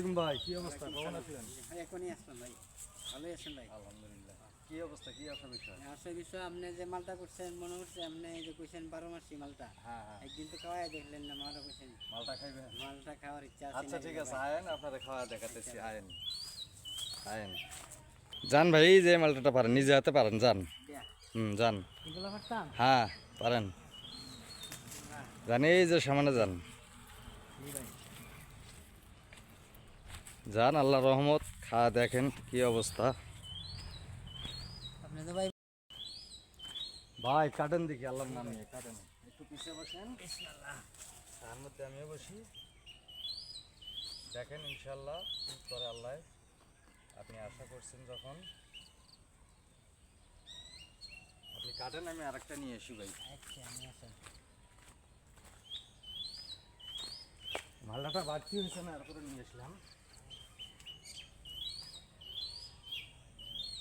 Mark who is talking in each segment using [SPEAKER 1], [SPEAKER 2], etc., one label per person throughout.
[SPEAKER 1] আলাইকুম ভাই কি অবস্থা? কেমন আছেন?
[SPEAKER 2] এখনই আসলাম ভাই। ভালোই আছেন ভাই?
[SPEAKER 1] আলহামদুলিল্লাহ। কি অবস্থা? কি আসা বিষয়?
[SPEAKER 2] আসল বিষয় আপনি যে মালটা করছেন মনে হচ্ছে আপনি যে কইছেন বারো মাসি মালটা।
[SPEAKER 1] হ্যাঁ হ্যাঁ।
[SPEAKER 2] একদিন তো খাওয়াই দেখলেন না মালটা কইছেন।
[SPEAKER 1] মালটা খাইবেন?
[SPEAKER 2] মালটা খাওয়ার ইচ্ছা আছে
[SPEAKER 1] আচ্ছা ঠিক আছে আয়েন আপনাদের খাওয়া দেখাতেছি আয়েন। আয়েন। যান ভাই যে মালটাটা পারেন নিজে হাতে পারেন যান। হুম যান। হ্যাঁ পারেন। জানি এই যে সামনে যান। যান আল্লাহ রহমত। খা দেখেন কি অবস্থা।
[SPEAKER 2] ভাই
[SPEAKER 1] কাটেন দেখি আল্লাহর নাম নিয়ে কাটেন। একটু পিছিয়ে বসেন। তার মধ্যে আমিও বসি। দেখেন ইনশাল্লাহ করে আল্লাহ। আপনি আশা করছেন যখন। আপনি কাটেন আমি আরেকটা নিয়ে আসি ভাই।
[SPEAKER 2] আচ্ছা
[SPEAKER 1] মালটাটা বাড়তি হয়েছে না এরপরে নিয়ে আসলাম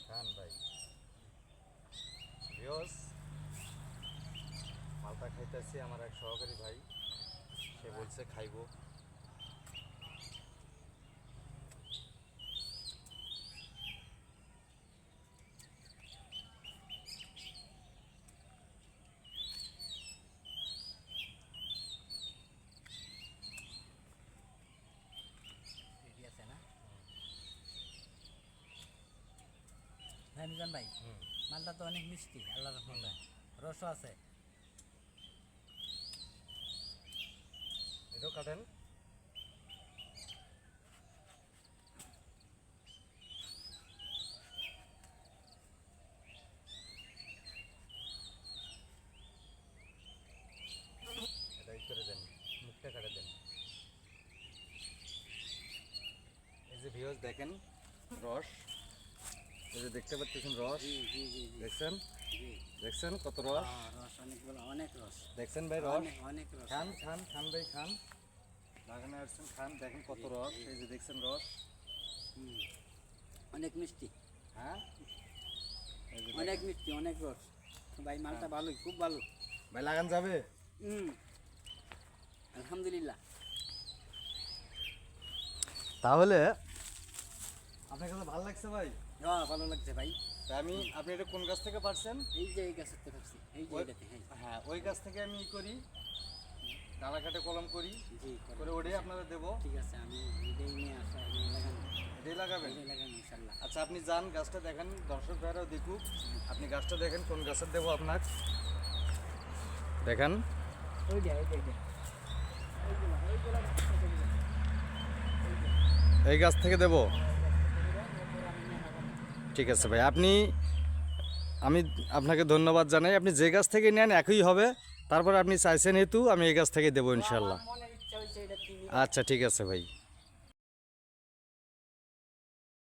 [SPEAKER 1] খান ভাই বিয়স মালটা খাইতেছি আমার এক সহকারী ভাই। সে বলছে খাইবো।
[SPEAKER 2] মিজান ভাই মালটা তো অনেক মিষ্টি আল্লাহ রহমতে। রসও আছে।
[SPEAKER 1] এটাও কাটেন। এটা করে দেন মুখটা কাটে দেন। এই যে ভিউজ দেখেন রস। এই যে দেখতে পাচ্ছেন রস। দেখছেন? দেখছেন কত রস?
[SPEAKER 2] রস অনেক অনেক রস।
[SPEAKER 1] দেখছেন ভাই রস?
[SPEAKER 2] অনেক অনেক রস।
[SPEAKER 1] খান খান খান ভাই খান। বাগানে আসছেন খান দেখেন কত রস এই যে দেখছেন রস।
[SPEAKER 2] হুম। অনেক মিষ্টি।
[SPEAKER 1] হ্যাঁ?
[SPEAKER 2] অনেক মিষ্টি অনেক রস। ভাই মালটা ভালোই খুব ভালো।
[SPEAKER 1] ভাই লাগান যাবে?
[SPEAKER 2] হুম। আলহামদুলিল্লাহ।
[SPEAKER 1] তাহলে আপনার কাছে ভালো লাগছে ভাই?
[SPEAKER 2] হ্যাঁ ভালো লাগছে ভাই।
[SPEAKER 1] আমি আপনি এটা কোন গাছ থেকে পারছেন?
[SPEAKER 2] এই যে এই গাছের তো রাখছি এই যে হ্যাঁ।
[SPEAKER 1] হ্যাঁ ওই গাছ থেকে আমি ই করি। ডালা কাটে কলম করি
[SPEAKER 2] জি
[SPEAKER 1] করে ওটাই আপনাদের দেবো।
[SPEAKER 2] ঠিক আছে আমি এটাই নিয়ে আসা এটাই
[SPEAKER 1] লাগাবেন? আচ্ছা আপনি যান গাছটা দেখেন দর্শক ভাইরাও দেখুক। আপনি গাছটা দেখেন কোন গাছের দেবো আপনার? দেখেন। এই গাছ থেকে দেবো? ঠিক আছে ভাই আপনি আমি আপনাকে ধন্যবাদ জানাই। আপনি যে গাছ থেকে নেন একই হবে। তারপর আপনি চাইছেন হেতু আমি এই গাছ থেকে দেবো ইনশাল্লাহ। আচ্ছা ঠিক আছে ভাই।